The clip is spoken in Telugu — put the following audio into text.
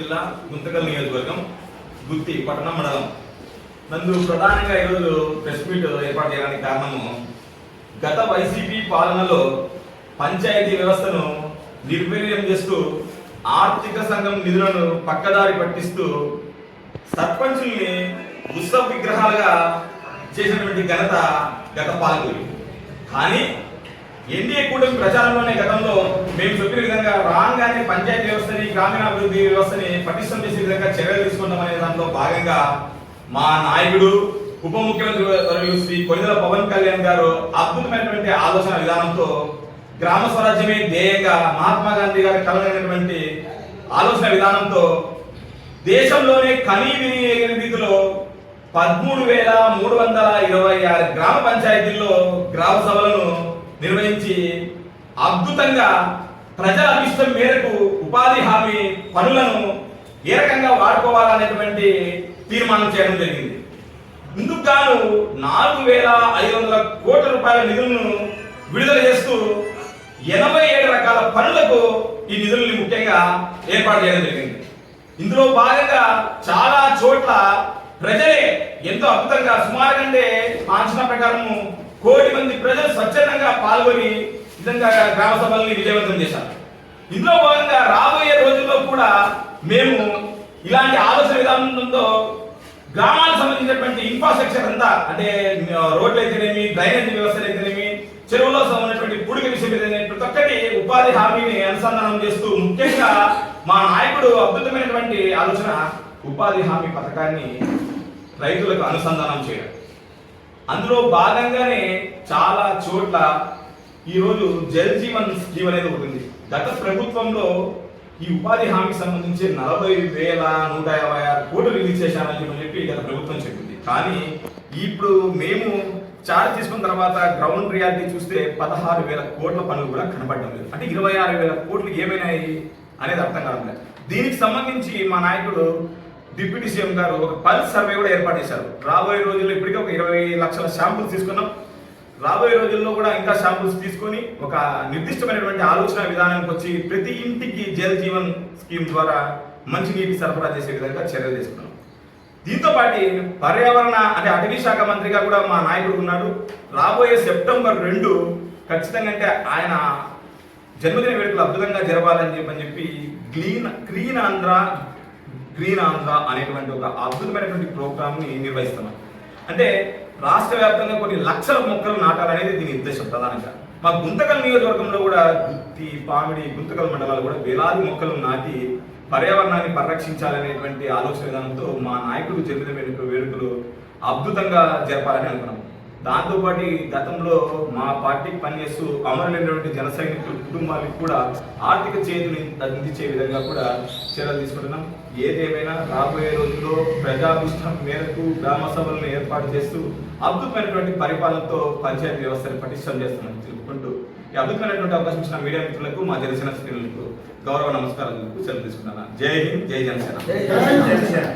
జిల్లా గుంతకల్ నియోజవర్గం పట్టణం మండలం. నందు ప్రధానంగా ఈరోజు ప్రెస్ మీట్ ఏర్పాటు చేయడానికి కారణము గత వైసీపీ పాలనలో పంచాయతీ వ్యవస్థను నిర్వీర్యం చేస్తూ ఆర్థిక సంఘం నిధులను పక్కదారి పట్టిస్తూ సర్పంచుల్ని ఉత్సవ విగ్రహాలుగా చేసినటువంటి ఘనత గత పాలకులు. కానీ ఎన్డీఏ కూటమి ప్రచారంలోనే గతంలో మేము చెప్పిన విధంగా రాగానే పంచాయతీ వ్యవస్థని గ్రామీణాభివృద్ధి వ్యవస్థని పటిష్టం చేసే విధంగా చర్యలు తీసుకుందాం అనే దాంట్లో భాగంగా మా నాయకుడు ఉప ముఖ్యమంత్రి వర్యులు శ్రీ కొనిదల పవన్ కళ్యాణ్ గారు అద్భుతమైనటువంటి ఆలోచన విధానంతో గ్రామ స్వరాజ్యమే ధ్యేయంగా మహాత్మా గాంధీ గారి కలగైనటువంటి ఆలోచన విధానంతో దేశంలోనే కనీ విని రీతిలో పదమూడు వేల మూడు వందల ఇరవై ఆరు గ్రామ పంచాయతీల్లో గ్రామ సభలను నిర్వహించి అద్భుతంగా ప్రజల అభిష్టం మేరకు ఉపాధి హామీ పనులను ఏ రకంగా వాడుకోవాలనేటువంటి తీర్మానం చేయడం జరిగింది. ఇందుకు గాను నాలుగు వేల ఐదు వందల కోట్ల రూపాయల నిధులను విడుదల చేస్తూ ఎనభై ఏడు రకాల పనులకు ఈ నిధుల్ని ముఖ్యంగా ఏర్పాటు చేయడం జరిగింది. ఇందులో భాగంగా చాలా చోట్ల ప్రజలే ఎంతో అద్భుతంగా సుమారు కంటే అంచనా ప్రకారము కోటి మంది ప్రజలు స్వచ్ఛందంగా పాల్గొని నిజంగా గ్రామ సభల్ని విజయవంతం చేశారు. ఇందులో భాగంగా రాబోయే రోజుల్లో కూడా మేము ఇలాంటి ఆలోచన విధానంతో గ్రామాలకు సంబంధించినటువంటి ఇన్ఫ్రాస్ట్రక్చర్ అంతా అంటే రోడ్లు అయితేనేమి డ్రైనేజ్ వ్యవస్థలు అయితేనేమి చెరువులో ఉన్నటువంటి పూడిక విషయం అయితేనేమి ప్రతి ఒక్కటి ఉపాధి హామీని అనుసంధానం చేస్తూ ముఖ్యంగా మా నాయకుడు అద్భుతమైనటువంటి ఆలోచన ఉపాధి హామీ పథకాన్ని రైతులకు అనుసంధానం చేయడం. అందులో భాగంగానే చాలా చోట్ల ఈరోజు జల్ జీవన్ స్కీమ్ అనేది ఒకటి ఉంది. గత ప్రభుత్వంలో ఈ ఉపాధి హామీకి సంబంధించి నలభై వేల నూట యాభై ఆరు కోట్లు రిలీజ్ చేశామని చెప్పి గత ప్రభుత్వం చెప్పింది. కానీ ఇప్పుడు మేము చార్జ్ తీసుకున్న తర్వాత గ్రౌండ్ రియాలిటీ చూస్తే పదహారు వేల కోట్ల పనులు కూడా కనబడడం లేదు. అంటే ఇరవై ఆరు వేల కోట్లు ఏమైనాయి అనేది అర్థం కావడం దీనికి సంబంధించి మా నాయకుడు డిప్యూటీ సీఎం గారు ఒక పల్స్ సర్వే కూడా ఏర్పాటు చేశారు. రాబోయే రోజుల్లో ఇప్పటికే ఒక ఇరవై లక్షల శాంపుల్స్ తీసుకున్నాం. రాబోయే రోజుల్లో కూడా ఇంకా శాంపుల్స్ తీసుకొని ఒక నిర్దిష్టమైనటువంటి ఆలోచన విధానానికి వచ్చి ప్రతి ఇంటికి జల్ జీవన్ స్కీమ్ ద్వారా మంచినీటి సరఫరా చేసే విధంగా చర్యలు తీసుకున్నాం. దీంతో పాటు పర్యావరణ అంటే అటవీ శాఖ మంత్రిగా కూడా మా నాయకుడు ఉన్నాడు. రాబోయే సెప్టెంబర్ రెండు ఖచ్చితంగా అంటే ఆయన జన్మదిన వేడుకలు అద్భుతంగా జరపాలని చెప్పని చెప్పి గ్లీన్ క్లీన్ ఆంధ్ర గ్రీన్ ఆంధ్ర అనేటువంటి ఒక అద్భుతమైనటువంటి ప్రోగ్రామ్ని నిర్వహిస్తున్నాం. అంటే రాష్ట్ర వ్యాప్తంగా కొన్ని లక్షల మొక్కలు నాటాలనేది దీని ఉద్దేశం ప్రధానంగా. మా గుంతకల్ నియోజకవర్గంలో కూడా గుత్తి పామిడి గుంతకల్ మండలాలు కూడా వేలాది మొక్కలు నాటి పర్యావరణాన్ని పరిరక్షించాలనేటువంటి ఆలోచన విధానంతో మా నాయకుడు జరిగిన వేడుకలు అద్భుతంగా జరపాలని అనుకున్నాం. దాంతోపాటు గతంలో మా పార్టీకి పనిచేస్తూ అమరులైనటువంటి జన సైనికుల కుటుంబాలకు కూడా ఆర్థిక చేతులు అందించే విధంగా కూడా చర్యలు తీసుకుంటున్నాం. ఏదేమైనా రాబోయే రోజుల్లో ప్రజాభిష్టం మేరకు గ్రామ సభలను ఏర్పాటు చేస్తూ అద్భుతమైనటువంటి పరిపాలనతో పంచాయతీ వ్యవస్థను పటిష్టం చేస్తామని తెలుపుకుంటూ ఈ అద్భుతమైనటువంటి అవకాశం ఇచ్చిన మీడియా మిత్రులకు మా జనసేన శ్రేణులకు గౌరవ నమస్కారాలకు సెలవు తీసుకున్నాను జై హింద్ జై జనసేన. జై జనసేన.